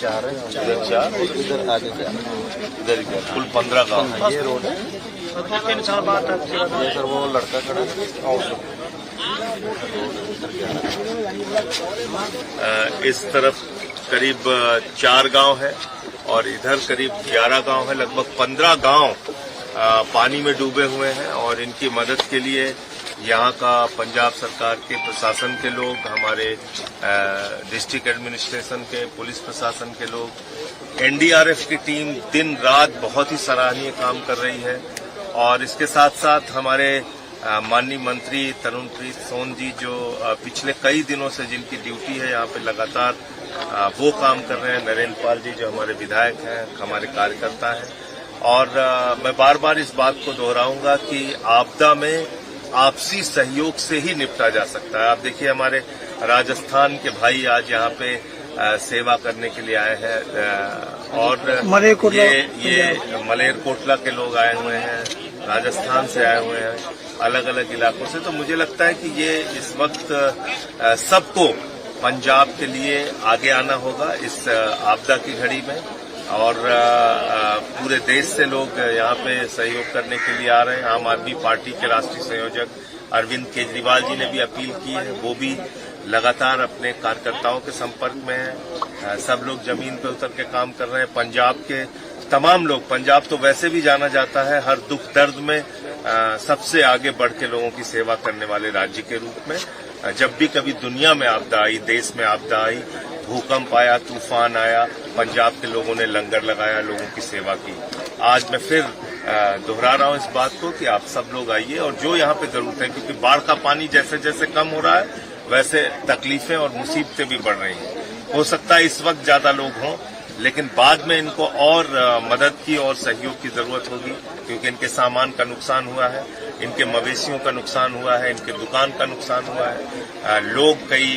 चार है। इधर चार। इधर आगे चार इधर क्या कुल पंद्रह गाँव ये रोड है। ये सर वो लड़का खड़ा है। इस तरफ़ करीब चार गाँव है और इधर करीब ग्यारह गाँव है। लगभग पंद्रह गाँव पानी में डूबे हुए हैं और इनकी मदद के लिए यहाँ का पंजाब सरकार के प्रशासन के लोग, हमारे डिस्ट्रिक्ट एडमिनिस्ट्रेशन के, पुलिस प्रशासन के लोग, एनडीआरएफ की टीम दिन रात बहुत ही सराहनीय काम कर रही है। और इसके साथ साथ हमारे माननीय मंत्री तरुणप्रीत सोन जी जो पिछले कई दिनों से जिनकी ड्यूटी है, यहाँ पे लगातार वो काम कर रहे हैं। नरेंद्र पाल जी जो हमारे विधायक हैं, हमारे कार्यकर्ता हैं। और मैं बार बार इस बात को दोहराऊँगा कि आपदा में आपसी सहयोग से ही निपटा जा सकता है। आप देखिए हमारे राजस्थान के भाई आज यहाँ पे अ, सेवा करने के लिए आए हैं। और मलेरकोटला, ये ये मलेरकोटला के लोग आए हुए हैं राजस्थान से आए हुए हैं अलग अलग इलाकों से। तो मुझे लगता है कि ये इस वक्त सबको पंजाब के लिए आगे आना होगा। इस आपदा की घड़ी में और अ, अ, पूरे देश से लोग यहाँ पे सहयोग करने के लिए आ रहे हैं। आम आदमी पार्टी के राष्ट्रीय संयोजक अरविंद केजरीवाल जी ने भी अपील की है। वो भी लगातार अपने कार्यकर्ताओं के संपर्क में है। सब लोग ज़मीन पे उतर के काम कर रहे हैं। पंजाब के तमाम लोग पंजाब तो वैसे भी जाना जाता है हर दुख दर्द में सबसे आगे बढ़ के लोगों की सेवा करने वाले राज्य के रूप में। जब भी कभी दुनिया में आपदा आई देश में आपदा आई भूकंप आया, तूफ़ान आया, पंजाब के लोगों ने लंगर लगाया, लोगों की सेवा की। आज मैं फिर दोहरा रहा हूँ इस बात को कि आप सब लोग आइए और जो यहाँ पे ज़रूरत है, क्योंकि बाढ़ का पानी जैसे जैसे कम हो रहा है, वैसे तकलीफें और मुसीबतें भी बढ़ रही हैं। हो सकता है इस वक्त ज़्यादा लोग हों, लेकिन बाद में इनको और मदद की और सहयोग की ज़रूरत होगी, क्योंकि इनके सामान का नुकसान हुआ है। इनके मवेशियों का नुकसान हुआ है, इनके दुकान का नुकसान हुआ है। लोग कई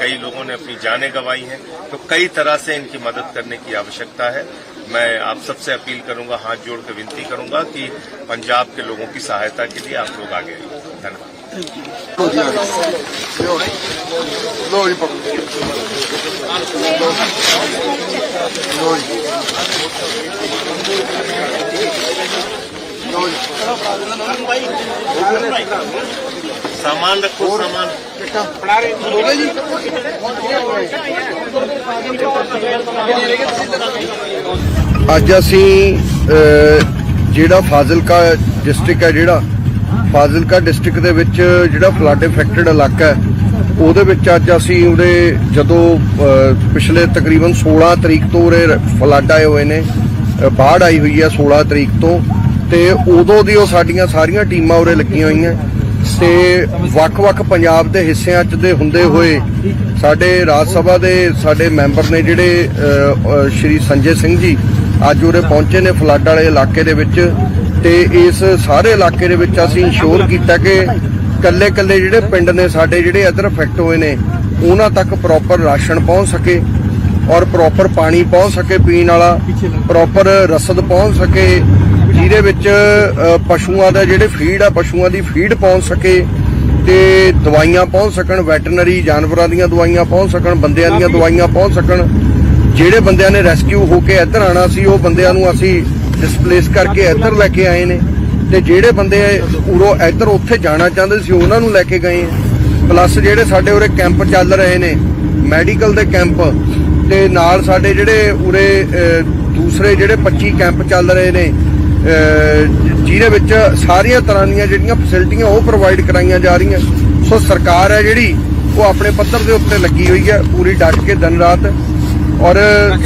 कई लोगों ने अपनी जानें गंवाई हैं। तो कई तरह से इनकी मदद करने की आवश्यकता है। मैं आप सबसे अपील करूँगा, हाथ जोड़ कर विनती करूँगा कि पंजाब के लोगों की सहायता के लिए आप लोग आगे आइए। धन्यवाद। सामान रखो सामान ਅੱਜ ਅਸੀਂ ਅਹ, ਜਿਹੜਾ ਫਾਜ਼ਿਲਕਾ ਡਿਸਟ੍ਰਿਕਟ ਹੈ ਜਿਹੜਾ ਫਾਜ਼ਿਲਕਾ ਡਿਸਟ੍ਰਿਕਟ ਦੇ ਵਿੱਚ ਜਿਹੜਾ ਫਲੱਡ ਇਫੈਕਟਡ ਇਲਾਕਾ ਹੈ ਉਹਦੇ ਵਿੱਚ ਅੱਜ ਅਸੀਂ ਉਹਦੇ ਜਦੋਂ ਅਹ, ਪਿਛਲੇ ਤਕਰੀਬਨ 16 ਤਰੀਕ ਤੋਂ ਉਰੇ ਫਲੱਡ ਆਏ ਹੋਏ ਨੇ ਅਹ, ਬਾੜ ਆਈ ਹੋਈ ਹੈ 16 ਤਰੀਕ ਤੋਂ ਤੇ ਉਦੋਂ ਦੀ ਉਹ ਸਾਡੀਆਂ ਸਾਰੀਆਂ ਟੀਮਾਂ ਉਰੇ ਲੱਗੀਆਂ ਹੋਈਆਂ। ਤੇ ਵੱਖ-ਵੱਖ ਪੰਜਾਬ ਦੇ ਹਿੱਸਿਆਂ 'ਚ ਦੇ ਹੁੰਦੇ ਹੋਏ ਸਾਡੇ ਰਾਜ ਸਭਾ ਦੇ ਸਾਡੇ ਮੈਂਬਰ ਨੇ ਜਿਹੜੇ ਸ਼੍ਰੀ ਸੰਜੇ ਸਿੰਘ ਜੀ ਅੱਜ ਉਰੇ ਪਹੁੰਚੇ ਨੇ ਫਲੱਡ ਵਾਲੇ ਇਲਾਕੇ ਦੇ ਵਿੱਚ। ਤੇ ਇਸ ਸਾਰੇ ਇਲਾਕੇ ਦੇ ਵਿੱਚ ਅਸੀਂ ਇੰਸ਼ੋਰ ਕੀਤਾ ਕਿ ਕੱਲੇ-ਕੱਲੇ ਜਿਹੜੇ ਪਿੰਡ ਨੇ ਸਾਡੇ ਜਿਹੜੇ ਇੱਧਰ ਅਫੈਕਟ ਹੋਏ ਨੇ, ਉਹਨਾਂ ਤੱਕ ਪ੍ਰੋਪਰ ਰਾਸ਼ਨ ਪਹੁੰਚ ਸਕੇ ਔਰ ਪ੍ਰੋਪਰ ਪਾਣੀ ਪਹੁੰਚ ਸਕੇ ਪੀਣ ਵਾਲਾ ਪ੍ਰੋਪਰ ਰਸਦ ਪਹੁੰਚ ਸਕੇ। ਜਿਹਦੇ ਵਿੱਚ ਪਸ਼ੂਆਂ ਦਾ ਜਿਹੜੇ ਫੀਡ ਆ ਪਸ਼ੂਆਂ ਦੀ ਫੀਡ ਪਹੁੰਚ ਸਕੇ ਤੇ ਦਵਾਈਆਂ ਪਹੁੰਚ ਸਕਣ ਵੈਟਰਨਰੀ ਜਾਨਵਰਾਂ ਦੀਆਂ ਦਵਾਈਆਂ ਪਹੁੰਚ ਸਕਣ ਬੰਦਿਆਂ ਦੀਆਂ ਦਵਾਈਆਂ ਪਹੁੰਚ ਸਕਣ। ਜਿਹੜੇ ਬੰਦਿਆਂ ਨੇ ਰੈਸਕਿਊ ਹੋ ਕੇ ਇੱਧਰ ਆਣਾ ਸੀ ਉਹ ਬੰਦਿਆਂ ਨੂੰ ਅਸੀਂ ਡਿਸਪਲੇਸ ਕਰਕੇ ਇੱਧਰ ਲੈ ਕੇ ਆਏ ਨੇ। ਤੇ ਜਿਹੜੇ ਬੰਦੇ ਉਰੋਂ ਇੱਧਰ ਉੱਥੇ ਜਾਣਾ ਚਾਹੁੰਦੇ ਸੀ ਉਹਨਾਂ ਨੂੰ ਲੈ ਕੇ ਗਏ ਆ। ਪਲੱਸ ਜਿਹੜੇ ਸਾਡੇ ਉਰੇ ਕੈਂਪ ਚੱਲ ਰਹੇ ਨੇ ਮੈਡੀਕਲ ਦੇ ਕੈਂਪ ਤੇ ਨਾਲ ਸਾਡੇ ਜਿਹੜੇ ਉਰੇ ਦੂਸਰੇ ਜਿਹੜੇ 25 ਕੈਂਪ ਚੱਲ ਰਹੇ ਨੇ ਜਿਹਦੇ ਵਿੱਚ ਸਾਰੀਆਂ ਤਰ੍ਹਾਂ ਦੀਆਂ ਜਿਹੜੀਆਂ ਫੈਸਿਲਿਟੀਆਂ ਉਹ ਪ੍ਰੋਵਾਈਡ ਕਰਾਈਆਂ ਜਾ ਰਹੀਆਂ। ਸੋ ਸਰਕਾਰ ਹੈ ਜਿਹੜੀ ਉਹ ਆਪਣੇ ਪੱਧਰ ਦੇ ਉੱਤੇ ਲੱਗੀ ਹੋਈ ਹੈ ਪੂਰੀ ਡਟ ਕੇ ਦਿਨ ਰਾਤ। ਔਰ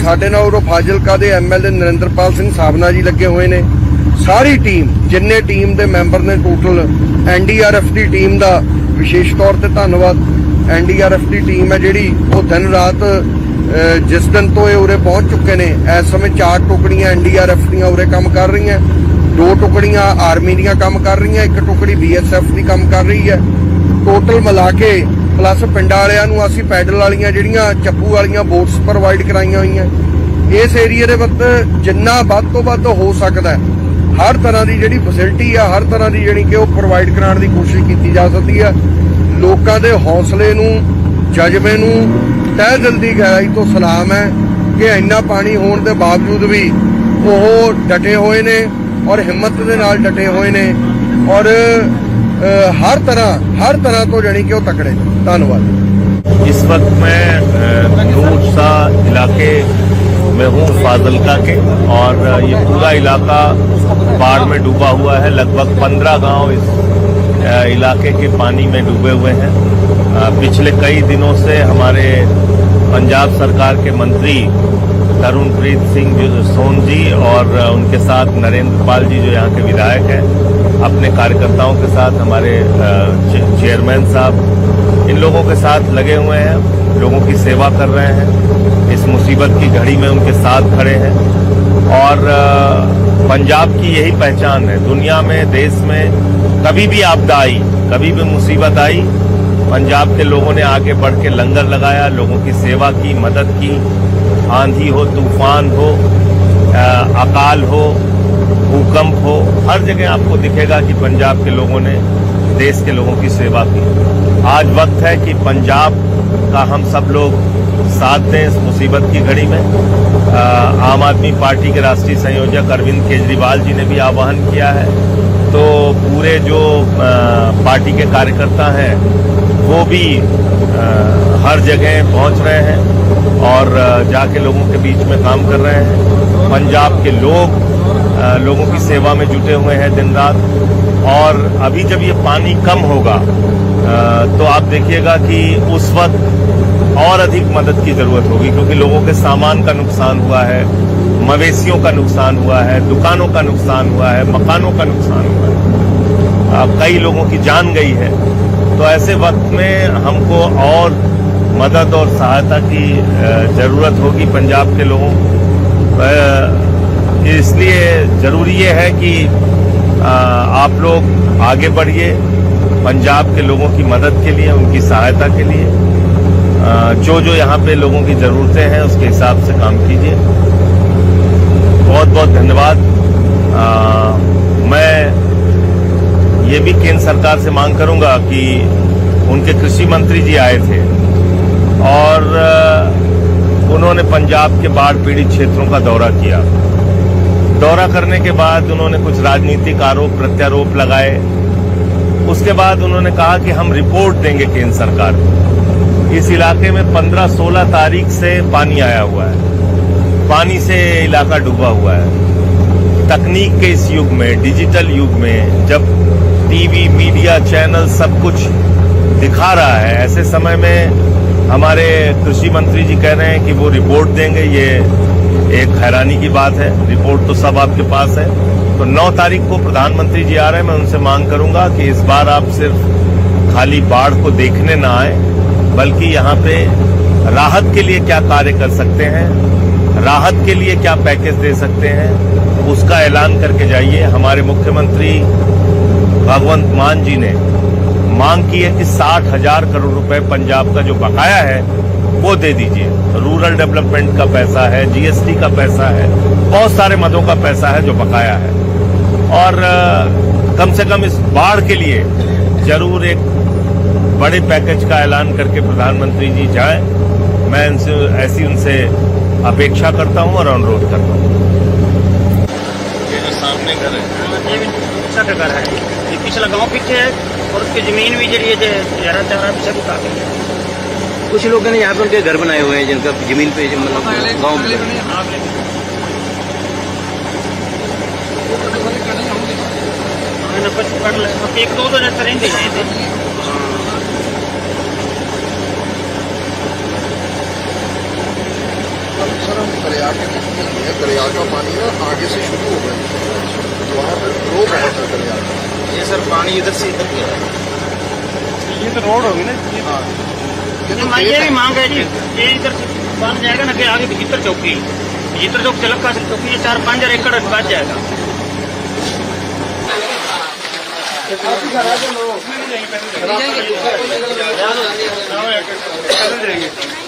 ਸਾਡੇ ਨਾਲ ਉਹ ਫਾਜ਼ਿਲਕਾ ਦੇ ਐਮਐਲਏ ਨਰਿੰਦਰਪਾਲ ਸਿੰਘ ਸਾਬਨਾ ਜੀ ਲੱਗੇ ਹੋਏ ਨੇ। ਸਾਰੀ ਟੀਮ ਜਿੰਨੇ ਟੀਮ ਦੇ ਮੈਂਬਰ ਨੇ ਟੋਟਲ ਐਨਡੀਆਰਐਫ ਦੀ ਟੀਮ ਦਾ ਵਿਸ਼ੇਸ਼ ਤੌਰ ਤੇ ਧੰਨਵਾਦ। ਐਨਡੀਆਰਐਫ ਦੀ ਟੀਮ ਹੈ ਜਿਹੜੀ ਉਹ ਦਿਨ ਰਾਤ ਜਿਸ ਦਿਨ ਤੋਂ ਇਹ ਉਰੇ ਪਹੁੰਚ ਚੁੱਕੇ ਨੇ, ਇਸ ਸਮੇਂ ਚਾਰ ਟੁਕੜੀਆਂ ਐਨਡੀਆਰਐਫ ਦੀਆਂ ਉਰੇ ਕੰਮ ਕਰ ਰਹੀਆਂ। ਦੋ ਟੁਕੜੀਆਂ ਆਰਮੀ ਦੀਆਂ ਕੰਮ ਕਰ ਰਹੀਆਂ, ਇੱਕ ਟੁਕੜੀ ਬੀਐਸਐਫ ਦੀ ਕੰਮ ਕਰ ਰਹੀ ਹੈ। ਟੋਟਲ ਮਿਲਾ ਕੇ ਪਲੱਸ ਪਿੰਡਾਂ ਵਾਲਿਆਂ ਨੂੰ ਅਸੀਂ ਪੈਡਲ ਵਾਲੀਆਂ ਜਿਹੜੀਆਂ ਚੱਪੂ ਵਾਲੀਆਂ ਬੋਟਸ ਪ੍ਰੋਵਾਈਡ ਕਰਾਈਆਂ ਹੋਈਆਂ। ਇਸ ਏਰੀਆ ਦੇ ਵਿੱਚ ਜਿੰਨਾ ਵੱਧ ਤੋਂ ਵੱਧ ਹੋ ਸਕਦਾ ਹੈ, ਹਰ ਤਰ੍ਹਾਂ ਦੀ ਜਿਹੜੀ ਫੈਸਿਲਿਟੀ ਆ, ਹਰ ਤਰ੍ਹਾਂ ਦੀ ਜਿਹੜੀ ਕਿ ਉਹ ਪ੍ਰੋਵਾਈਡ ਕਰਾਉਣ ਦੀ ਕੋਸ਼ਿਸ਼ ਕੀਤੀ ਜਾ ਸਕਦੀ ਆ। ਲੋਕਾਂ ਦੇ ਹੌਸਲੇ ਨੂੰ, ਜਜ਼ਬੇ ਨੂੰ ਤਹਿ ਦਿਲ ਦੀ ਗਹਿਰਾਈ ਤੋਂ ਸਲਾਮ ਹੈ ਕਿ ਇੰਨਾ ਪਾਣੀ ਹੋਣ ਦੇ ਬਾਵਜੂਦ ਵੀ ਉਹ ਡਟੇ ਹੋਏ ਨੇ ਔਰ ਹਿੰਮਤ ਦੇ ਨਾਲ ਡਟੇ ਹੋਏ ਨੇ ਔਰ ਅ, ਹਰ ਤਰ੍ਹਾਂ ਹਰ ਤਰ੍ਹਾਂ ਤੋਂ ਜਾਣੀ ਕਿ ਉਹ ਤਕੜੇ ਨੇ ਧੰਨਵਾਦ इस वक्त मैं अ, नूर शाह इलाके में हूँ फाजिलका के और अ, ये पूरा इलाका बाढ़ में डूबा हुआ है लगभग पंद्रह गांव इस अ, इलाके के पानी में डूबे हुए हैं अ, पिछले कई दिनों से हमारे पंजाब सरकार के मंत्री तरुणप्रीत सिंह जो, सोन जी और उनके साथ नरेंद्र पाल जी जो यहाँ के विधायक हैं, अपने कार्यकर्ताओं के साथ हमारे चेयरमैन साहब, इन लोगों के साथ लगे हुए हैं, लोगों की सेवा कर रहे हैं, इस मुसीबत की घड़ी में उनके साथ खड़े हैं और पंजाब की यही पहचान है। दुनिया में, देश में कभी भी आपदा आई, कभी भी मुसीबत आई पंजाब के लोगों ने आगे बढ़ के लंगर लगाया, लोगों की सेवा की, मदद की। आंधी हो, तूफ़ान हो अकाल हो, भूकंप हो, हर जगह आपको दिखेगा कि पंजाब के लोगों ने, देश के लोगों की सेवा की। आज वक्त है कि पंजाब का हम सब लोग साथ दें इस मुसीबत की घड़ी में। आम आदमी पार्टी के राष्ट्रीय संयोजक अरविंद केजरीवाल जी ने भी आह्वान किया है। तो पूरे जो पार्टी के कार्यकर्ता हैं वो भी अ, हर जगह पहुँच रहे हैं और जाके लोगों के बीच में काम कर रहे हैं। पंजाब के लोग अ, लोगों की सेवा में जुटे हुए हैं दिन रात। और अभी जब ये पानी कम होगा अ, तो आप देखिएगा कि उस वक्त और अधिक मदद की ज़रूरत होगी क्योंकि लोगों के सामान का नुकसान हुआ है मवेशियों का नुकसान हुआ है दुकानों का नुकसान हुआ है मकानों का नुकसान हुआ है। अ, कई लोगों की जान गई है तो ऐसे वक्त में हमको और मदद और सहायता की ज़रूरत होगी पंजाब के लोगों को। इसलिए ज़रूरी ये है कि आप लोग आगे बढ़िए, पंजाब के लोगों की मदद के लिए, उनकी सहायता के लिए। जो जो यहाँ पे लोगों की जरूरतें हैं, उसके हिसाब से काम कीजिए। बहुत बहुत धन्यवाद मैं ये भी केंद्र सरकार से मांग करूँगा कि उनके कृषि मंत्री जी आए थे। और उन्होंने पंजाब के बाढ़ पीड़ित क्षेत्रों का दौरा किया। दौरा करने के बाद उन्होंने कुछ राजनीतिक आरोप, प्रत्यारोप लगाए। उसके बाद उन्होंने कहा कि हम रिपोर्ट देंगे केंद्र सरकार को। इस इलाके में 15-16 तारीख से पानी आया हुआ है। पानी से इलाका डूबा हुआ है। तकनीक के इस युग में, डिजिटल युग में जब टीवी, मीडिया, चैनल सब कुछ दिखा रहा है। ऐसे समय में हमारे कृषि मंत्री जी कह रहे हैं कि वो रिपोर्ट देंगे, ये एक हैरानी की बात है। रिपोर्ट तो सब आपके पास है। तो 9 तारीख को प्रधानमंत्री जी आ रहे हैं, मैं उनसे मांग करूँगा कि इस बार आप सिर्फ़ खाली बाढ़ को देखने ना आए, बल्कि यहाँ पे राहत के लिए क्या कार्य कर सकते हैं, राहत के लिए क्या पैकेज दे सकते हैं, उसका ऐलान करके जाइए। हमारे मुख्यमंत्री भगवंत मान जी ने मांग की है कि साठ हज़ार करोड़ रुपए पंजाब का जो बकाया है, वो दे दीजिए। रूरल डेवलपमेंट का पैसा है, जीएसटी का पैसा है, बहुत सारे मदों का पैसा है जो बकाया है। और कम से कम इस बाढ़ के लिए ज़रूर एक बड़े पैकेज का ऐलान करके प्रधानमंत्री जी जाए। मैं इनसे, ऐसी उनसे अपेक्षा करता हूँ और अनुरोध करता हूँ। ये जो सामने घर है। भी साਡਾ घर है। ये पिछला गाँव पीछे है और उसकी ज़मीन भी ज़रिए जो ग्यारह चारा भी सभी काफ़ी है। कुछ लोगों ने यहाँ पे उनके घर बनाए हुए हैं जिनका ज़मीन पे मतलब गाँव में ले। एक दो तो जैसे रहेंगे ही थे सर हम दरिया के ही। है का पानी ना आगे से शुरू हो गया। तो वहाँ पर फ्लो कहाँ जाता है। ये सर पानी इधर से इधर गया ये तो रोड होगी ना हाँ। ये तो भी मांग है ये इधर से जाएगा ना फिर आगे भीतर चौकी भीतर चौक से लक्का चौकी ये चार पाँच हज़ार एकड़ बच जाएगा। जाएँगे।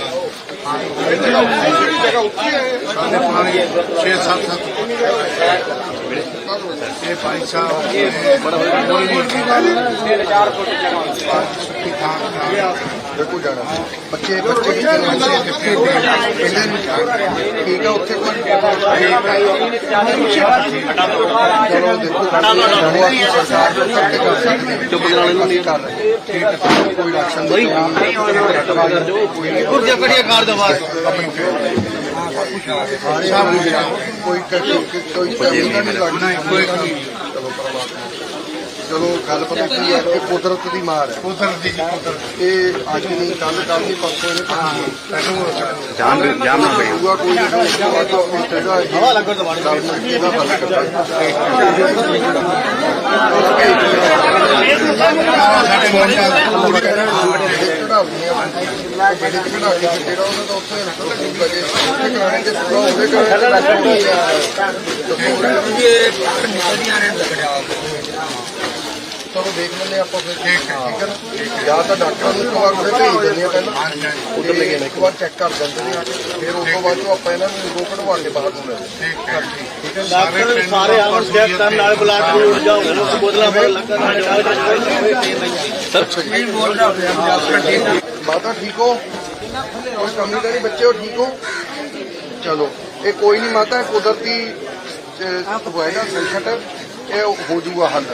ਇੱਥੇ ਉੱਚੀ ਜਿਹੜੀ ਜਗ੍ਹਾ ਉੱਚੀ ਹੈ। 6 7 7 ਇਹ ਭਾਈ ਸਾਹਿਬ ਨੇ ਬੜੀ ਮੋਟੀ ਗੱਲ ਹੈ 4 ਫੁੱਟ ਜਗ੍ਹਾ ਸੁੱਕੀ ਥਾਂ ਦਾ ਦੇਖੋ ਜਾਣਾ ਬੱਚੇ ਬੱਚੇ ਦੀ ਜਨਮਸੇ ਕਿੱਥੇ ਪਿੰਡਾਂ ਨੂੰ ਜਾਣ ਠੀਕ ਆ ਉੱਥੇ ਕੋਈ ਚਲੋ ਦੇਖੋ ਸਰਕਾਰ ਜੋ ਸਾਡੇ ਕਰ ਸਕਦੇ ਚੁੱਪ ਕਰਾਣੇ ਨੂੰ ਨਹੀਂ ਕਰ ਰਹੇ ਠੀਕ ਹੈ ਕੋਈ ਐਕਸ਼ਨ ਨਹੀਂ ਹੋ ਰਿਹਾ ਕੋਈ ਗੁਰਜਾ ਕੜੀਆ ਕਰ ਦਵਾ ਆਪਣੀ ਫੇਰ ਚਲੋ ਗੱਲ ਪਤਾ ਕੀ ਹੈ ਕਿ ਕੁਦਰਤ ਦੀ ਮਾਰ ਹੈ ਕੁਦਰਤ ਦੀ ਕੁਦਰਤ ਇਹ ਅੱਜ ਨਹੀਂ ਕੱਲ ਕੱਲ ਦੀ ਪਰਸੋਂ ਨੇ ਜਾਮ ਜਾਮ ਨਾ ਹੋਈ ਹੋਊਗਾ ਕੋਈ ਹਵਾ ਲੱਗਣ ਤੋਂ ਬਾਅਦ ਇਹਦਾ ਪਤਾ ਕਰਦਾ ਸਾਡੇ ਮੋਹਨ ਦਾ ਬਣਾਉਣੀ ਹੈ ਕਮੇਟੀ ਦੀ ਬਣਾ ਕੇ ਤੇ ਜਿਹੜਾ ਉਹਨਾਂ ਦਾ ਉੱਥੇ ਨਿਕਲ ਜੂਗਾ ਜੇ ਇੱਕ ਗਾਣੇ ਤੇ ਪੂਰਾ ਹੋਵੇ ਗਾਣੇ ਤੇ ਪੂਰਾ ਹੋਵੇ ਇਹ ਨਿਕਲਦੀਆਂ ਰਹਿਣ ਲੱਗਦਾ ਚਲੋ ਦੇਖ ਲੈਂਦੇ ਆਪਾਂ ਫਿਰ ਠੀਕ ਹੈ ਜਾਂ ਤਾਂ ਡਾਕਟਰ ਨੂੰ ਇੱਕ ਵਾਰ ਉਹਦੇ ਭੇਜ ਦਿੰਦੇ ਆ ਪਹਿਲਾਂ। ਉਧਰ ਲੈ ਗਏ ਇੱਕ ਵਾਰ ਚੈੱਕ ਕਰ ਦਿੰਦੇ ਨੇ ਫਿਰ ਉਸ ਤੋਂ ਬਾਅਦ ਚੋਂ ਆਪਾਂ ਇਹਨਾਂ ਨੂੰ ਦੋ ਘੰਟੇ ਵਾਲੇ ਬਾਹਰ ਨੂੰ ਠੀਕ ਹੈ। ਠੀਕ। ਹੈ। ਡਾਕਟਰ ਸਾਰੇ ਆਲਮ ਚੈੱਕ ਕਰਨ ਨਾਲ ਬਲਾਕ ਨੂੰ ਉੱਡ ਜਾਓ ਉਸ ਬੋਤਲਾਂ ਪਰ ਲੱਗਾ ਸਰ ਸਪੀਡ ਬੋਲਦਾ ਪਿਆ ਮਾਤਾ ਠੀਕ ਹੋ? ਕੋਈ ਕਮੀ ਨਹੀਂ ਬੱਚੇ ਹੋ ਠੀਕ ਹੋ? ਚਲੋ ਇਹ ਕੋਈ ਨਹੀਂ ਮਾਤਾ ਕੁਦਰਤੀ ਹੋਇਆ ਨਾ ਸੰਕਟ। ਇਹ ਹੋ ਜੂਗਾ ਹੱਲ।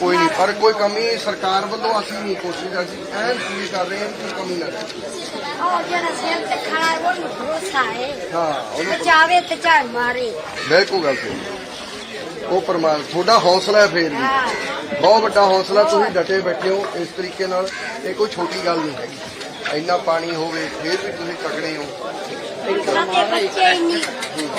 ਕੋਈ ਨਹੀਂ ਪਰ ਕੋਈ ਕਮੀ ਸਰਕਾਰ ਵੱਲੋਂ ਅਸੀਂ ਨਹੀਂ ਕੋਸ਼ਿਸ਼ ਅਸੀਂ ਐਨ ਪੂਰੀ ਕਰ ਰਹੇ ਹਾਂ ਕਿ ਕਮੀ ਨਾ ਰਹੇ। ਉਹ ਜਿਹੜਾ ਸਿਰ ਤੇ ਖੜਾ ਹੈ ਉਹਨੂੰ ਭਰੋਸਾ ਹੈ। ਹਾਂ ਉਹਨੂੰ ਬਚਾਵੇ ਤੇ ਚਾਹ ਮਾਰੇ। ਬਿਲਕੁਲ ਗੱਲ ਸਹੀ ਉਹ ਪਰਮਾਨ ਤੁਹਾਡਾ ਹੌਸਲਾ ਹੈ ਫੇਰ ਵੀ। ਬਹੁਤ ਵੱਡਾ ਹੌਸਲਾ ਤੁਸੀਂ ਡਟੇ ਬੈਠੇ ਹੋ ਇਸ ਤਰੀਕੇ ਨਾਲ ਇਹ ਕੋਈ ਛੋਟੀ ਗੱਲ ਨਹੀਂ ਹੈਗੀ। ਇੰਨਾ ਪਾਣੀ ਹੋਵੇ ਫੇਰ ਵੀ ਤੁਸੀਂ ਤਕੜੇ ਹੋ। ਸਾਡੇ ਬੱਚੇ ਨਹੀਂ।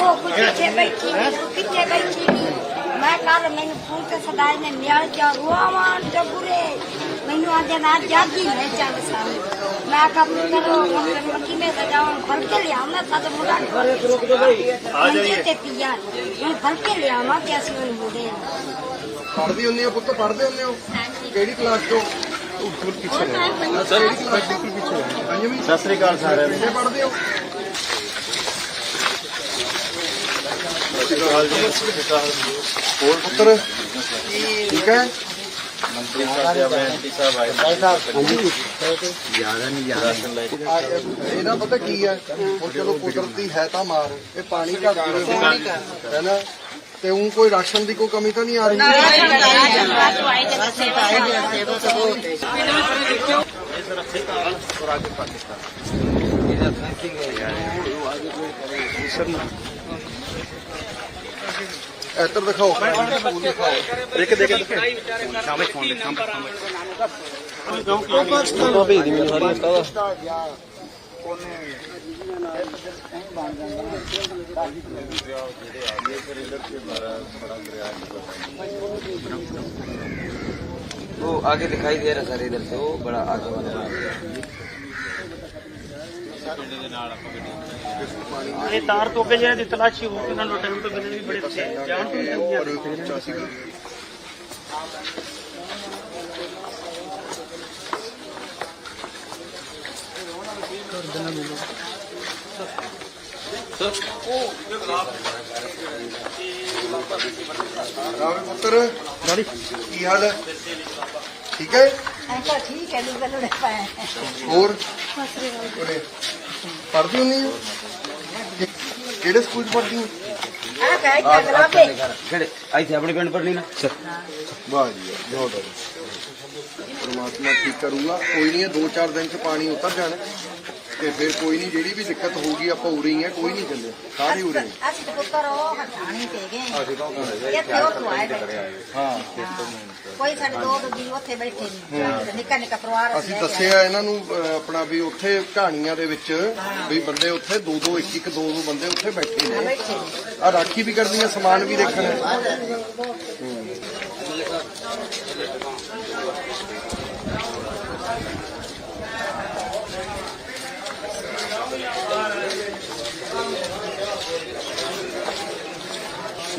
ਉਹ ਇੱਥੇ ਬੈਠੀ ਨਹੀਂ ਕਿੱਥੇ ਬੈਠੀ ਨਹੀਂ। ਮੈਂ ਕੱਲ ਮੈਨੂੰ ਫੋਨ ਤੇ ਸਦਾਈ ਨੇ ਨਿਆਲ ਚਾ ਰੁਆਵਾਂ ਟਬੂਰੇ ਮੈਨੂੰ ਆਂਦੇ ਨਾ ਜਾਗੀ ਮੈਂ ਚੱਲ ਸਾਹਮਣੇ ਮੈਂ ਕੰਮ ਕਰੋ ਕੰਮ ਮੱਕੀ ਮੈਂ ਸਜਾਉਂ ਫੜ ਕੇ ਲਿਆਉਣਾ ਤਾਂ ਮੁੰਡਾ ਆ ਜਾਈਏ। ਤੇ ਪੀਆ ਹੁਣ ਫੜ ਕੇ ਲਿਆਵਾਂ ਤੇ ਅਸੀਂ ਉਹਨੂੰ ਮੁੰਡੇ ਪੜ੍ਹਦੇ ਹੁੰਦੇ ਹੋ ਪੁੱਤ ਪੜ੍ਹਦੇ ਹੁੰਦੇ ਹੋ? ਕਿਹੜੀ ਕਲਾਸ ਤੋਂ? ਉੱਪਰ ਪਿੱਛੇ ਸਰ ਕਿਹੜੀ ਕਲਾਸ ਬਿਲਕੁਲ ਪਿੱਛੇ ਪੰਜਵੀਂ। ਸਤਿ ਸ੍ਰੀ ਅਕਾਲ ਸਾਰਿਆਂ ਨੂੰ। ਕਿੱਥੇ ਪੜ੍ਹਦੇ ਹੋ? ਹੋਰ ਪੁੱਤਰ ਠੀਕ ਹੈ ਆ, ਇਹ- ਇਹਦਾ ਪਤਾ ਕੀ ਹੈ ਹੁਣ ਚਲੋ ਕੁਦਰਤੀ ਹੈ ਤਾਂ ਮਾਰ ਇਹ ਪਾਣੀ ਘੱਟ ਹੋਵੇ ਹੈ ਨਾ ਤੇ ਉਹ ਕੋਈ ਰਾਸ਼ਨ ਦੀ ਕੋਈ ਕਮੀ ਤਾਂ ਨਹੀਂ ਆ ਰਹੀ ਇੱਧਰ ਦਿਖਾਓ ਸਕੂਲ ਦਿਖਾਓ ਇੱਕ ਦੇ ਕੇ ਸਾਹਮਣੇ ਫੋਨ ਦੇ ਸਾਹਮਣੇ वो आगे दिखाई दे रहा सर इधर से वो बड़ा आगे वाला ਇਹ ਤਾਰ ਤੋਂ ਅੱਗੇ ਜਿਹੜੇ ਦੀ ਤਲਾਸ਼ੀ ਹੋ ਕੇ ਨਾਲ ਟਾਈਮ ਤੋਂ ਬਿਨਾਂ ਵੀ ਬੜੇ ਸੇ ਜਾਣ ਤੋਂ ਰਾਵੇ ਪੁੱਤਰ ਕੀ ਹਾਲ ਹੈ? ਠੀਕ ਹੈ? ਐਂਦਾ ਠੀਕ ਹੈ ਨਹੀਂ ਬਲੜੇ ਪਾਏ ਹੋਰ? ਉਰੇ ਪੜ੍ਹਦੀ ਹੁੰਦੀ ਹੋ ਕਿਹੜੇ ਸਕੂਲ ਚ ਪੜ੍ਹਦੀ ਹੋ ਆ ਕਹਿ ਤਗਲਾ ਪੇ ਕਿਹੜੇ? ਇੱਥੇ ਆਪਣੇ ਪਿੰਡ ਪੜਨੀ ਨਾ? ਵਾਹ ਜੀ ਵਾਹ, ਬਹੁਤ ਵਧੀਆ। ਪਰਮਾਤਮਾ ਠੀਕ ਕਰੂਗਾ। ਕੋਈ ਨਹੀਂ ਇਹ ਦੋ ਚਾਰ ਦਿਨ ਚ ਪਾਣੀ ਉਤਰ ਜਾਣਾ। ਤੇ ਫਿਰ ਕੋਈ ਨਹੀਂ ਜਿਹੜੀ ਵੀ ਦਿੱਕਤ ਹੋਊਗੀ ਆਪਾਂ ਉਰੇ ਹੀ ਆ ਕੋਈ ਨਹੀਂ ਚੱਲੇ ਸਾਰੇ ਉਰੇ ਹੀ। ਅਸੀਂ ਤਾਂ ਪੁੱਤਰ ਉਹ ਹਟਾਣੀ ਤੇ ਗਏ ਅਸੀਂ ਤਾਂ ਇੱਥੇ ਉਹ ਤੋਂ ਆਏ ਬੈਠੇ ਹਾਂ। ਕੋਈ ਸਾਡੇ ਦੋ ਦੋ ਦਿਨ ਉੱਥੇ ਬੈਠੇ ਨਹੀਂ ਨਿੱਕਾ ਨਿੱਕਾ ਪਰਿਵਾਰ ਅਸੀਂ ਦੱਸਿਆ ਇਹਨਾਂ ਨੂੰ ਅਹ, ਆਪਣਾ ਵੀ ਉੱਥੇ ਕਹਾਣੀਆਂ ਦੇ ਵਿੱਚ ਵੀ ਬੰਦੇ ਉੱਥੇ ਦੋ ਦੋ ਇੱਕ ਇੱਕ ਦੋ ਦੋ ਬੰਦੇ ਉੱਥੇ ਬੈਠੇ ਨੇ। ਬੈਠੇ ਆ ਰਾਖੀ ਵੀ ਕਰਦੀਆਂ ਸਮਾਨ ਵੀ ਦੇਖਣਾ।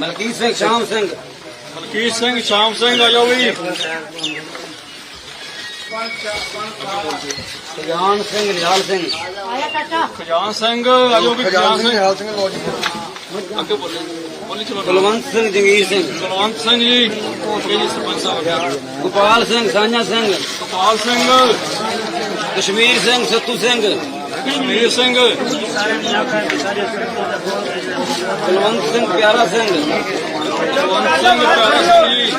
ਮਲਕੀਤ ਸਿੰਘ ਸ਼ਾਮ ਸਿੰਘ। ਮਲਕੀਤ ਸਿੰਘ ਸ਼ਾਮ ਸਿੰਘ ਆ ਜਾਓ ਵੀ। ਖਜਾਨ ਸਿੰਘ ਨਿਹਾਲ ਸਿੰਘ। ਖਜਾਨ ਸਿੰਘ ਆ ਜਾਓ ਵੀ ਖਜਾਨ ਸਿੰਘ ਹਾਲ ਸਿੰਘ ਲੋ ਜੀ। ਅੱਗੇ ਬੋਲੀ ਬੋਲੀ ਚਲੋ। ਕੁਲਵੰਤ ਸਿੰਘ ਜੰਗੀਰ ਸਿੰਘ। ਕੁਲਵੰਤ ਸਿੰਘ ਜੀ ਅੱਗੇ ਜੀ ਸਰਪੰਚ ਸਾਹਿਬ। ਗੋਪਾਲ ਸਿੰਘ ਸਾਂਝਾ ਸਿੰਘ। ਗੋਪਾਲ ਸਿੰਘ। ਕਸ਼ਮੀਰ ਸਿੰਘ ਸੱਤੂ ਸਿੰਘ। ਕਸ਼ਮੀਰ ਸਿੰਘ ਕੁਲਵੰਤ ਸਿੰਘ ਪਿਆਰਾ ਸਿੰਘ ਕੁਲਵੰਤ ਸਿੰਘ ਪਿਆਰਾ ਸਿੰਘ ਜੀ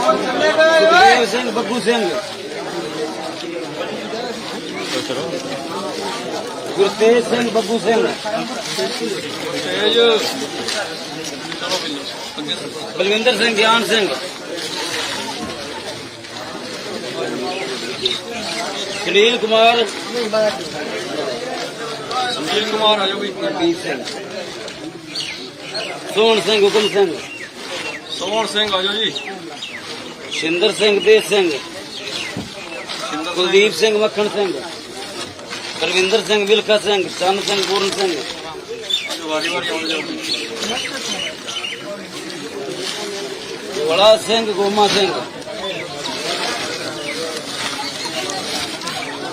ਸੁਖਦੇਵ ਸਿੰਘ ਬੱਬੂ ਸਿੰਘ ਗੁਰਤੇਜ ਸਿੰਘ ਬੱਬੂ ਸਿੰਘ ਤੇਜ ਚਲੋ ਬਿੱਲੋ ਅੱਗੇ ਸਰਪੰਚ ਬਲਵਿੰਦਰ ਸਿੰਘ ਗਿਆਨ ਸਿੰਘ ਸੁਨੀਲ ਕੁਮਾਰ। ਸੰਜੀਵ ਕੁਮਾਰ ਆ ਜਾਓ ਵੀ ਮਨਪ੍ਰੀਤ ਸਿੰਘ। ਸੋਹਣ ਸਿੰਘ ਹੁਕਮ ਸਿੰਘ। ਸੋਹਣ ਸਿੰਘ ਆ ਜਾਓ ਜੀ। ਸ਼ਿੰਦਰ ਸਿੰਘ ਦੇਸ ਸਿੰਘ। ਕੁਲਦੀਪ ਸਿੰਘ ਮੱਖਣ ਸਿੰਘ। ਕਰਵਿੰਦਰ ਸਿੰਘ ਵਿਲਖਾ ਸਿੰਘ। ਚੰਨ ਸਿੰਘ ਪੂਰਨ ਸਿੰਘ। ਵਾਰੀ ਵਾਰੀ ਆਉਣ ਜਾਓ ਬੜਾ ਸਿੰਘ ਗੋਮਾ ਸਿੰਘ।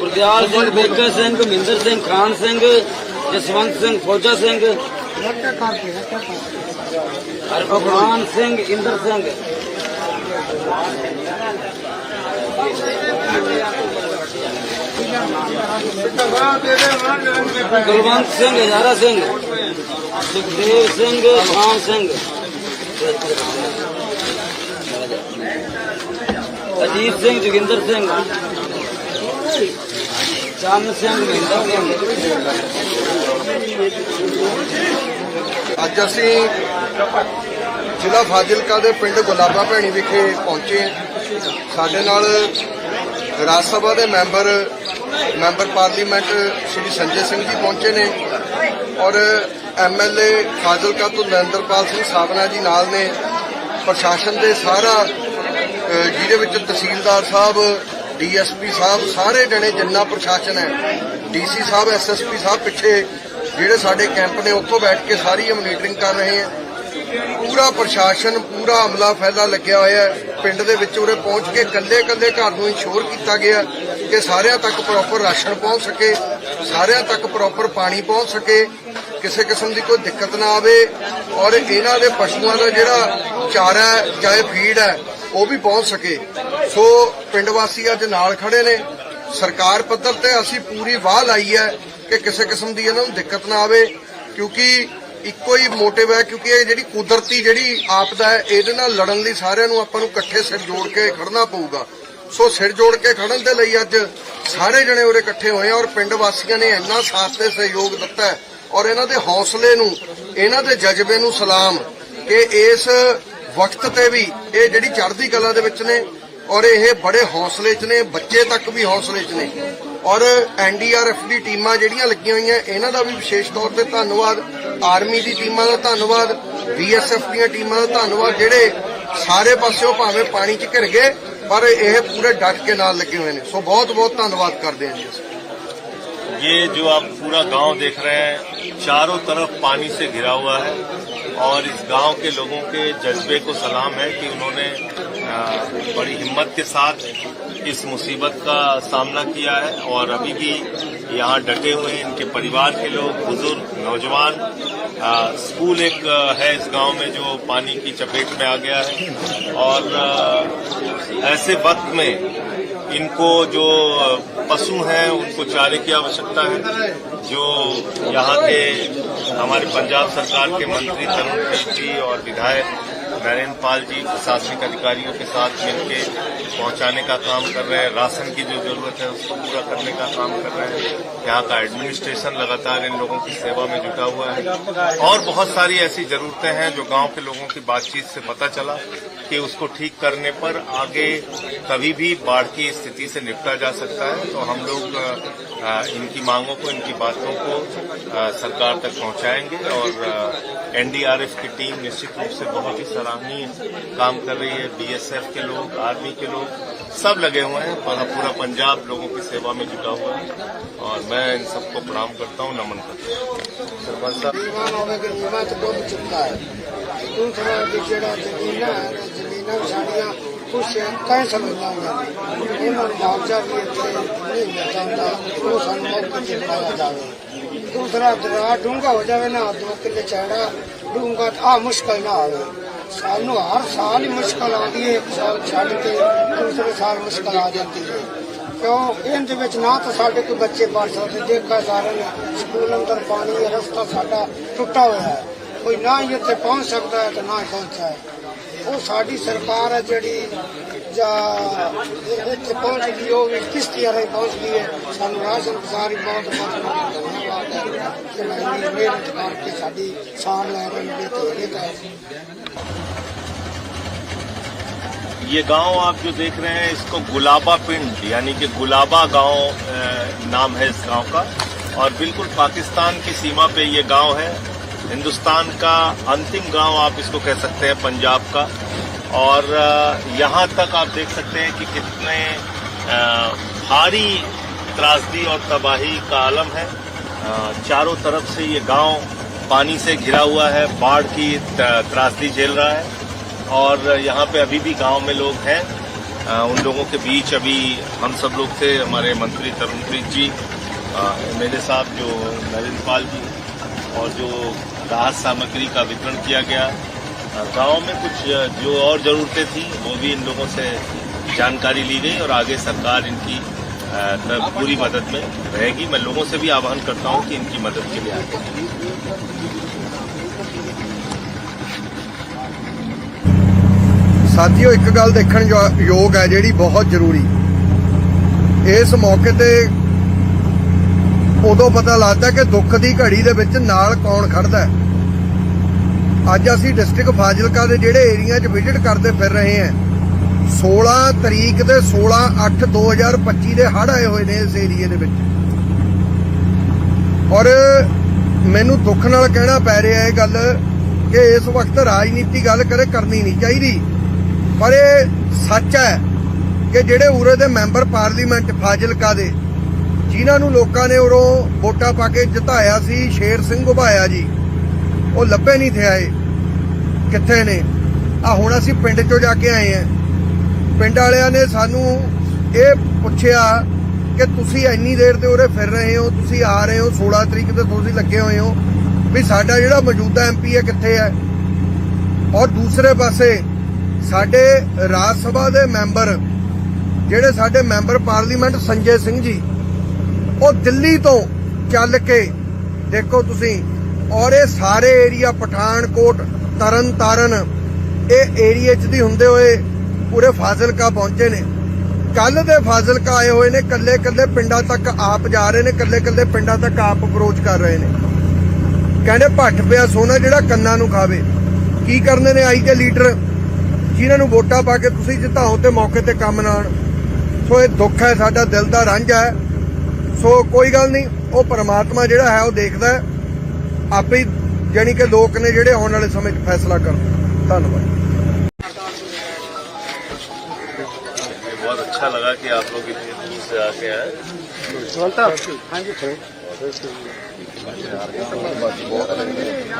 ਗੁਰਦਿਆਲ ਸਿੰਘ ਬੇਕਰ ਸਿੰਘ ਮਹਿੰਦਰ ਸਿੰਘ ਖਾਨ ਸਿੰਘ ਜਸਵੰਤ ਸਿੰਘ ਫੌਜਾ ਸਿੰਘ ਹਰਭਗਵਾਨ ਸਿੰਘ ਇੰਦਰ ਸਿੰਘ ਕੁਲਵੰਤ ਸਿੰਘ ਹਜ਼ਾਰਾ ਸਿੰਘ ਸੁਖਦੇਵ ਸਿੰਘ ਰਾਮ ਸਿੰਘ ਅਜੀਤ ਸਿੰਘ ਜੋਗਿੰਦਰ ਸਿੰਘ ਚੰਨ ਸਿੰਘ ਮਹਿੰਦਰ ਸਿੰਘ ਅੱਜ ਅਸੀਂ ਜ਼ਿਲ੍ਹਾ ਫਾਜ਼ਿਲਕਾ ਦੇ ਪਿੰਡ ਗੁਲਾਬਾ ਭੈਣੀ ਵਿਖੇ ਪਹੁੰਚੇ ਸਾਡੇ ਨਾਲ ਰਾਜ ਸਭਾ ਦੇ member member parliament Shri Sanjay Singh ji ਪਹੁੰਚੇ ਨੇ ਔਰ ਐਮਐਲਏ ਫਾਜ਼ਿਲਕਾ ਤੋਂ ਨਰਿੰਦਰਪਾਲ ਸਿੰਘ ਸਾਬਨਾ ਜੀ ਨਾਲ ਨੇ ਪ੍ਰਸ਼ਾਸਨ ਦੇ ਸਾਰਾ ਜਿਹਦੇ ਵਿੱਚ ਤਹਿਸੀਲਦਾਰ ਸਾਹਿਬ, ਡੀਐਸਪੀ ਸਾਹਿਬ, ਸਾਰੇ ਜਣੇ ਜਿੰਨਾ ਪ੍ਰਸ਼ਾਸਨ ਹੈ, ਡੀਸੀ ਸਾਹਿਬ, ਐਸਐਸਪੀ ਸਾਹਿਬ ਪਿੱਛੇ ਜਿਹੜੇ ਸਾਡੇ ਕੈਂਪ ਨੇ, ਉੱਥੋਂ ਬੈਠ ਕੇ ਸਾਰੀ ਮੋਨੀਟਰਿੰਗ ਕਰ ਰਹੇ ਹੈ। ਪੂਰਾ ਪ੍ਰਸ਼ਾਸਨ, ਪੂਰਾ ਅਮਲਾ ਫੈਲਾ ਲੱਗਿਆ ਹੋਇਆ ਹੈ। ਪਿੰਡ ਦੇ ਵਿੱਚ ਉਰੇ ਪਹੁੰਚ ਕੇ ਕੱਲੇ ਕੱਲੇ ਘਰ ਨੂੰ ਇੰਸ਼ੋਰ ਕੀਤਾ ਗਿਆ ਕਿ ਸਾਰਿਆਂ ਤੱਕ ਪ੍ਰੋਪਰ ਰਾਸ਼ਨ ਪਹੁੰਚ ਸਕੇ, ਸਾਰਿਆਂ ਤੱਕ ਪ੍ਰੋਪਰ ਪਾਣੀ ਪਹੁੰਚ ਸਕੇ। ਕਿਸੇ ਕਿਸਮ ਦੀ ਕੋਈ ਦਿੱਕਤ ਨਾ ਆਵੇ ਔਰ ਇਹਨਾਂ ਦੇ ਪਸ਼ੂਆਂ ਦਾ ਜਿਹੜਾ ਚਾਰਾ ਹੈ, ਚਾਹੇ ਫੀਡ ਹੈ, ਉਹ ਵੀ ਪਹੁੰਚ ਸਕੇ। ਸੋ ਪਿੰਡ ਵਾਸੀ ਅੱਜ ਨਾਲ ਖੜੇ ਨੇ। ਸਰਕਾਰ ਪੱਧਰ ਤੇ ਅਸੀਂ ਪੂਰੀ ਵਾਹ ਲਾਈ ਹੈ ਕਿ ਕਿਸੇ ਕਿਸਮ ਦੀ ਇਹਨਾਂ ਨੂੰ ਦਿੱਕਤ ਨਾ ਆਵੇ, ਕਿਉਂਕਿ ਇੱਕੋ ਹੀ ਮੋਟਿਵ ਹੈ, ਕਿਉਂਕਿ ਇਹ ਜਿਹੜੀ ਕੁਦਰਤੀ ਜਿਹੜੀ ਆਪਦਾ ਹੈ, ਇਹਦੇ ਨਾਲ ਲੜਨ ਲਈ ਸਾਰਿਆਂ ਨੂੰ ਆਪਾਂ ਨੂੰ ਇਕੱਠੇ ਸਿਰ ਜੋੜ ਕੇ ਖੜਨਾ ਪਊਗਾ। ਸੋ ਸਿਰ ਜੋੜ ਕੇ ਖੜਨ ਦੇ ਲਈ ਅੱਜ ਸਾਰੇ ਜਣੇ ਉਰੇ ਇਕੱਠੇ ਹੋਏ ਆ ਔਰ ਪਿੰਡ ਵਾਸੀਆਂ ਨੇ ਇੰਨਾ ਸਾਥ ਤੇ ਸਹਿਯੋਗ ਦਿੱਤਾ ਹੈ। ਔਰ ਇਹਨਾਂ ਦੇ ਹੌਸਲੇ ਨੂੰ ਇਹਨਾਂ ਦੇ ਜਜ਼ਬੇ ਨੂੰ ਸਲਾਮ ਕਿ ਇਸ ਵਕਤ ਤੇ ਵੀ ਇਹ ਜਿਹੜੀ ਚੜ੍ਹਦੀ ਕਲਾ ਦੇ ਵਿੱਚ ਨੇ ਔਰ ਇਹ ਬੜੇ ਹੌਸਲੇ 'ਚ ਨੇ ਬੱਚੇ ਤੱਕ ਵੀ ਹੌਸਲੇ 'ਚ ਨੇ ਔਰ ਐਨਡੀਆਰਐਫ ਦੀ ਟੀਮਾਂ ਜਿਹੜੀਆਂ ਲੱਗੀਆਂ ਹੋਈਆਂ ਇਹਨਾਂ ਦਾ ਵੀ ਵਿਸ਼ੇਸ਼ ਤੌਰ ਤੇ ਧੰਨਵਾਦ ਆਰਮੀ ਦੀ ਟੀਮਾਂ ਦਾ ਧੰਨਵਾਦ ਬੀਐਸਐਫ ਦੀਆਂ ਟੀਮਾਂ ਦਾ ਧੰਨਵਾਦ ਜਿਹੜੇ ਸਾਰੇ ਪਾਸਿਓਂ ਭਾਵੇਂ ਪਾਣੀ 'ਚ ਘਿਰ ਗਏ ਪਰ ਇਹ ਪੂਰੇ ਡਟ ਕੇ ਨਾਲ ਲੱਗੇ ਹੋਏ ਨੇ ਸੋ ਬਹੁਤ ਬਹੁਤ ਧੰਨਵਾਦ ਕਰਦੇ ਹਾਂ ਜੀ ਅਸੀਂ ये जो आप पूरा गांव देख रहे हैं चारों तरफ़ पानी से घिरा हुआ है और इस गाँव के लोगों के जज्बे को सलाम है कि उन्होंने बड़ी हिम्मत के साथ इस मुसीबत का सामना किया है और अभी भी यहाँ डटे हुए इनके परिवार के लोग, बुज़ुर्ग, नौजवान। स्कूल एक है इस गाँव में जो पानी की चपेट में आ गया है। और ऐसे वक्त में इनको जो पशु हैं, उनको चारे की आवश्यकता है। जो यहाँ के हमारे पंजाब सरकार के मंत्री तरुण जी और विधायक नरेंद्र पाल जी, प्रशासनिक अधिकारियों के साथ मिलकर पहुँचाने का काम कर रहे हैं। राशन की जो ज़रूरत है, उसको पूरा करने का काम कर रहे हैं। यहाँ का एडमिनिस्ट्रेशन लगातार इन लोगों की सेवा में जुटा हुआ है। और बहुत सारी ऐसी जरूरतें हैं जो गाँव के लोगों की बातचीत से पता चला कि उसको ठीक करने पर आगे कभी भी बाढ़ की स्थिति से निपटा जा सकता है। तो हम लोग इनकी मांगों को, इनकी बातों को सरकार तक पहुंचाएँगे और एनडीआरएफ की टीम निश्चित रूप से बहुत ही सराहनीय काम कर रही है बीएसएफ के लोग आर्मी के लोग सब लगे हुए हैं पूरा पूरा पंजाब लोगों की सेवा में जुटा हुआ है और मैं इन सबको प्रणाम करता हूं नमन करता हूं सरपंच साहब ਈਮਾਨ ਹੋਵੇਗਾ ਈਮਾਨ ਤੇ ਡੁੱਬ ਚੁੱਕਾ ਹੈ ਦੂਸਰਾ ਵੀ ਜਿਹੜਾ ਜ਼ਮੀਨਾਂ ਹੈ ਨਾ, ਜ਼ਮੀਨਾਂ ਵੀ ਸਾਡੀਆਂ ਕੁਛ ਕਈ ਸਮਝਦਾ ਹੁੰਦਾ ਇਹਨਾਂ ਨੂੰ ਮੁਆਵਜ਼ਾ ਵੀ ਇੱਥੇ ਨਹੀਂ ਮਿਲ ਜਾਂਦਾ ਉਹ ਸਾਨੂੰ ਮੌਕੇ ਤੇ ਬਣਾਇਆ ਜਾਵੇ ਦੂਸਰਾ ਦਰਿਆ ਡੂੰਘਾ ਹੋ ਜਾਵੇ ਨਾ ਦੋ ਕਿੱਲੇ ਚੌੜਾ ਡੂੰਘਾ ਆ ਮੁਸ਼ਕਲ ਨਾ ਆਵੇ ਸਾਨੂੰ ਹਰ ਸਾਲ ਹੀ ਮੁਸ਼ਕਲ ਆਉਂਦੀ ਹੈ, ਇੱਕ ਸਾਲ ਛੱਡ ਕੇ ਦੂਸਰੇ ਸਾਲ ਮੁਸ਼ਕਲ ਆ ਜਾਂਦੀ ਹੈ। ਕਿਉਂ? ਇਹਦੇ ਵਿੱਚ ਨਾ ਤਾਂ ਸਾਡੇ ਕੋਈ ਬੱਚੇ ਪੜ ਸਕਦੇ ਦੇਖਾ ਸਾਰੇ ਨੇ, ਸਕੂਲ ਅੰਦਰ ਪਾਣੀ ਹੈ ਰਸਤਾ ਸਾਡਾ ਟੁੱਟਾ ਹੋਇਆ ਹੈ। ਕੋਈ ਨਾ ਹੀ ਇੱਥੇ ਪਹੁੰਚ ਸਕਦਾ ਹੈ ਤੇ ਨਾ ਹੀ ਪਹੁੰਚਦਾ ਹੈ। ਉਹ ਸਾਡੀ ਸਰਕਾਰ ਹੈ ਜਿਹੜੀ, ਜਾਂ ਇੱਥੇ ਪਹੁੰਚਦੀ ਉਹ ਵੀ ਕਿਸ਼ਤੀਆਂ ਰਾਹੀਂ ਪਹੁੰਚਦੀ ਹੈ। ਸਾਨੂੰ ਰਾਸ਼ਨ ਸਾਰੀ ਬਹੁਤ ਬਹੁਤ ਧੰਨਵਾਦ ਹੈ ਕਿ ਮੈਂ ਮਿਹਨਤ ਕਰਕੇ ਸਾਡੀ ਸਾਰ ਲੈ ਰਹੇ ਨੇ, ਤੇ ਇਹ ਤਾਂ ये गाँव आप जो देख रहे हैं, इसको गुलाबा पिंड, यानी कि गुलाबा गाँव नाम है इस गाँव का। और बिल्कुल पाकिस्तान की सीमा पे ये गाँव है। हिंदुस्तान का अंतिम गाँव आप इसको कह सकते हैं, पंजाब का। और यहाँ तक आप देख सकते हैं कि कितने भारी त्रासदी और तबाही का आलम है। चारों तरफ़ से ये गाँव पानी से घिरा हुआ है, बाढ़ की त्रासदी झेल रहा है और यहाँ पे अभी भी गाँव में लोग हैं। उन लोगों के बीच अभी हम सब लोग थे, हमारे मंत्री तरुणप्रीत जी एमएलए साहब, जो नरेंद्र पाल जी और जो राहत सामग्री का वितरण किया गया। गाँव में कुछ जो और जरूरतें थी, वो भी इन लोगों से जानकारी ली गई और आगे सरकार इनकी तरफ पूरी मदद में रहेगी मैं लोगों से भी आह्वान करता हूं कि इनकी मदद के लिए आगे ਸਾਥੀਓ ਇੱਕ ਗੱਲ ਦੇਖਣ ਯੋ- ਯੋਗ ਹੈ ਜਿਹੜੀ ਬਹੁਤ ਜ਼ਰੂਰੀ ਇਸ ਮੌਕੇ ਤੇ ਉਦੋਂ ਪਤਾ ਲੱਗਦਾ ਕਿ ਦੁੱਖ ਦੀ ਘੜੀ ਦੇ ਵਿੱਚ ਨਾਲ ਕੌਣ ਖੜਦਾ ਹੈ ਅੱਜ ਅਸੀਂ ਡਿਸਟ੍ਰਿਕਟ ਫਾਜ਼ਿਲਕਾ ਦੇ ਜਿਹੜੇ ਏਰੀਆ 'ਚ ਵਿਜ਼ਿਟ ਕਰਦੇ ਫਿਰ ਰਹੇ ਹਾਂ 16 ਤਰੀਕ ਤੇ 16 8 2025 ਦੇ ਹੜ੍ਹ ਆਏ ਹੋਏ ਨੇ ਇਸ ਏਰੀਏ ਦੇ ਵਿੱਚ। ਔਰ ਮੈਨੂੰ ਦੁੱਖ ਨਾਲ ਕਹਿਣਾ ਪੈ ਰਿਹਾ ਇਹ ਗੱਲ ਕਿ ਇਸ ਵਕਤ ਰਾਜਨੀਤੀ ਗੱਲ ਕਰੇ ਕਰਨੀ ਨਹੀਂ ਚਾਹੀਦੀ। ਪਰ ਇਹ ਸੱਚ ਹੈ ਕਿ ਜਿਹੜੇ ਉਰੇ ਦੇ ਮੈਂਬਰ ਪਾਰਲੀਮੈਂਟ ਫਾਜ਼ਿਲਕਾ ਦੇ, ਜਿਨ੍ਹਾਂ ਨੂੰ ਲੋਕਾਂ ਨੇ ਉਰੋਂ ਵੋਟਾਂ ਪਾ ਕੇ ਜਿਤਾਇਆ ਸੀ, ਸ਼ੇਰ ਸਿੰਘ ਉਭਾਇਆ ਜੀ, ਉਹ ਲੱਭੇ ਨਹੀਂ ਥੇ ਆਏ। ਕਿੱਥੇ ਨੇ? ਆ ਹੁਣ ਅਸੀਂ ਪਿੰਡ ਚੋਂ ਜਾ ਕੇ ਆਏ ਆਂ ਪਿੰਡ ਵਾਲਿਆਂ ਨੇ ਸਾਨੂੰ ਇਹ ਪੁੱਛਿਆ ਕਿ ਤੁਸੀਂ ਇੰਨੀ ਦੇਰ ਤੇ ਉਰੇ ਫਿਰ ਰਹੇ ਹੋ, ਤੁਸੀਂ ਆ ਰਹੇ ਹੋ 16 ਤਰੀਕ ਤੇ ਤੁਸੀਂ ਲੱਗੇ ਹੋਏ ਹੋ ਵੀ ਸਾਡਾ ਜਿਹੜਾ ਮੌਜੂਦਾ ਐਮਪੀ ਹੈ ਕਿੱਥੇ ਹੈ? ਔਰ ਦੂਸਰੇ ਪਾਸੇ ਸਾਡੇ ਰਾਜ ਸਭਾ ਦੇ ਮੈਂਬਰ, ਜਿਹੜੇ ਸਾਡੇ ਮੈਂਬਰ ਪਾਰਲੀਮੈਂਟ ਸੰਜੇ ਸਿੰਘ ਜੀ, ਉਹ ਦਿੱਲੀ ਤੋਂ ਚੱਲ ਕੇ, ਦੇਖੋ ਤੁਸੀਂ, ਔਰ ਇਹ ਸਾਰੇ ਏਰੀਆ ਪਠਾਨਕੋਟ ਤਰਨ ਤਾਰਨ ਇਹ ਏਰੀਏ 'ਚ ਦੀ ਹੁੰਦੇ ਹੋਏ ਪੂਰੇ ਫਾਜ਼ਿਲਕਾ ਪਹੁੰਚੇ ਨੇ। ਕੱਲ ਦੇ ਫਾਜ਼ਿਲਕਾ ਆਏ ਹੋਏ ਨੇ ਕੱਲੇ ਕੱਲੇ ਪਿੰਡਾਂ ਤੱਕ ਆਪ ਜਾ ਰਹੇ ਨੇ ਕੱਲੇ ਕੱਲੇ ਪਿੰਡਾਂ ਤੱਕ ਆਪ ਅਪਰੋਚ ਕਰ ਰਹੇ ਨੇ। ਕਹਿੰਦੇ ਭੱਠ ਪਿਆ ਸੋਨਾ ਜਿਹੜਾ ਕੰਨਾਂ ਨੂੰ ਖਾਵੇ। ਕੀ ਕਰਨੇ ਨੇ ਆਈ ਕੇ ਲੀਡਰ? ਜਿਨ੍ਹਾਂ ਨੂੰ ਵੋਟਾਂ ਪਾ ਕੇ ਤੁਸੀਂ ਜਿਤਾਓ ਤੇ ਮੌਕੇ ਤੇ ਕੰਮ ਨਾ ਆਉਣ। ਸੋ ਇਹ ਦੁੱਖ ਹੈ, ਸਾਡਾ ਦਿਲ ਦਾ ਰਾਂਝਾ ਹੈ। ਸੋ ਕੋਈ ਗੱਲ ਨਹੀਂ, ਉਹ ਪਰਮਾਤਮਾ ਜਿਹੜਾ ਹੈ, ਉਹ ਦੇਖਦਾ ਹੈ। ਆਪੇ ਹੀ ਜਾਣੀ ਕਿ ਲੋਕ ਨੇ ਜਿਹੜੇ ਆਉਣ ਵਾਲੇ ਸਮੇਂ 'ਚ ਫੈਸਲਾ ਕਰਨ। ਧੰਨਵਾਦ। अच्छा लगा कि आप लोग इतनी दूर से आके आए।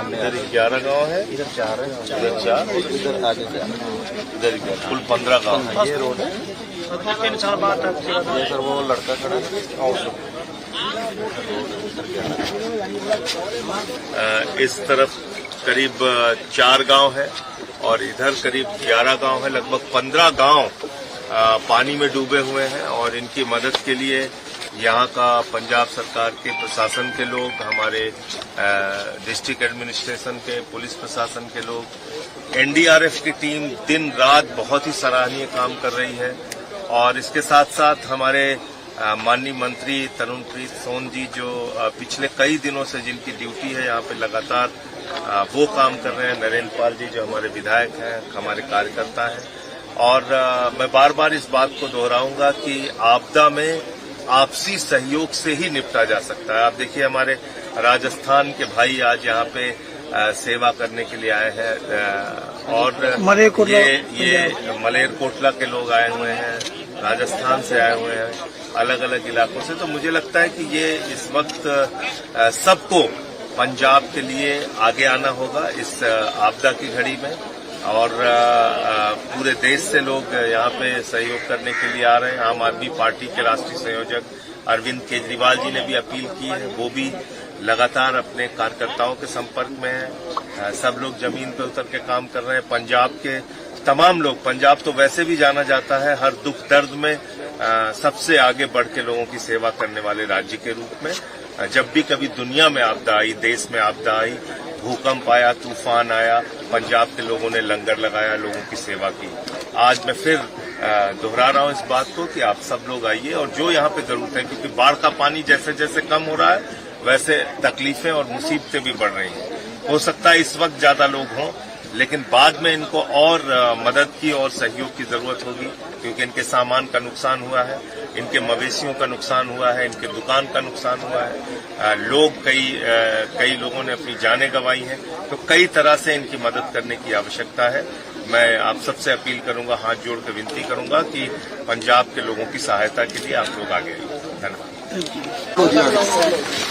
इधर ग्यारह गाँव है। इधर चार है। इधर चार। इधर आगे इधर कुल पंद्रह गाँव है। ये रोड है। तीन साल बाद सर वो लड़का खड़ा है। इस तरफ़ करीब चार गाँव है और इधर करीब ग्यारह गाँव है। लगभग पंद्रह गाँव पानी में डूबे हुए हैं और इनकी मदद के लिए यहाँ का पंजाब सरकार के प्रशासन के लोग, हमारे डिस्ट्रिक्ट एडमिनिस्ट्रेशन के, पुलिस प्रशासन के लोग, एनडीआरएफ की टीम दिन रात बहुत ही सराहनीय काम कर रही है। और इसके साथ साथ हमारे माननीय मंत्री तरुणप्रीत सोन जी जो पिछले कई दिनों से जिनकी ड्यूटी है, यहाँ पे लगातार वो काम कर रहे हैं। नरेंद्र पाल जी जो हमारे विधायक हैं, हमारे कार्यकर्ता हैं। और मैं बार बार इस बात को दोहराऊँगा कि आपदा में आपसी सहयोग से ही निपटा जा सकता है। आप देखिए हमारे राजस्थान के भाई आज यहाँ पे सेवा करने के लिए आए हैं और ये ये मलेरकोटला के लोग आए हुए हैं राजस्थान से आए हुए हैं अलग अलग इलाकों से। तो मुझे लगता है कि ये इस वक्त सबको पंजाब के लिए आगे आना होगा इस आपदा की घड़ी में। और पूरे देश से लोग यहाँ पे सहयोग करने के लिए आ रहे हैं। आम आदमी पार्टी के राष्ट्रीय संयोजक अरविंद केजरीवाल जी ने भी अपील की है। वो भी लगातार अपने कार्यकर्ताओं के संपर्क में है। सब लोग ज़मीन पे उतर के काम कर रहे हैं। पंजाब के तमाम लोग, पंजाब तो वैसे भी जाना जाता है, हर दुख दर्द में सबसे आगे बढ़ के लोगों की सेवा करने वाले राज्य के रूप में। जब भी कभी दुनिया में आपदा आई, देश में आपदा आई, भूकंप आया, तूफ़ान आया पंजाब के लोगों ने लंगर लगाया, लोगों की सेवा की। आज मैं फिर दोहरा रहा हूँ इस बात को कि आप सब लोग आइए और जो यहाँ पे ज़रूरत है, क्योंकि बाढ़ का पानी जैसे जैसे कम हो रहा है, वैसे तकलीफें और मुसीबतें भी बढ़ रही हैं। हो सकता है इस वक्त ज़्यादा लोग हों लेकिन बाद में इनको और मदद की और सहयोग की ज़रूरत होगी, क्योंकि इनके सामान का नुकसान हुआ है, इनके मवेशियों का नुकसान हुआ है, इनके दुकान का नुकसान हुआ है। लोग कई कई लोगों ने अपनी जानें गंवाई हैं तो कई तरह से इनकी मदद करने की आवश्यकता है। मैं आप सबसे अपील करूँगा, हाथ जोड़ कर विनती करूँगा कि पंजाब के लोगों की सहायता के लिए आप लोग आगे धन्यवाद।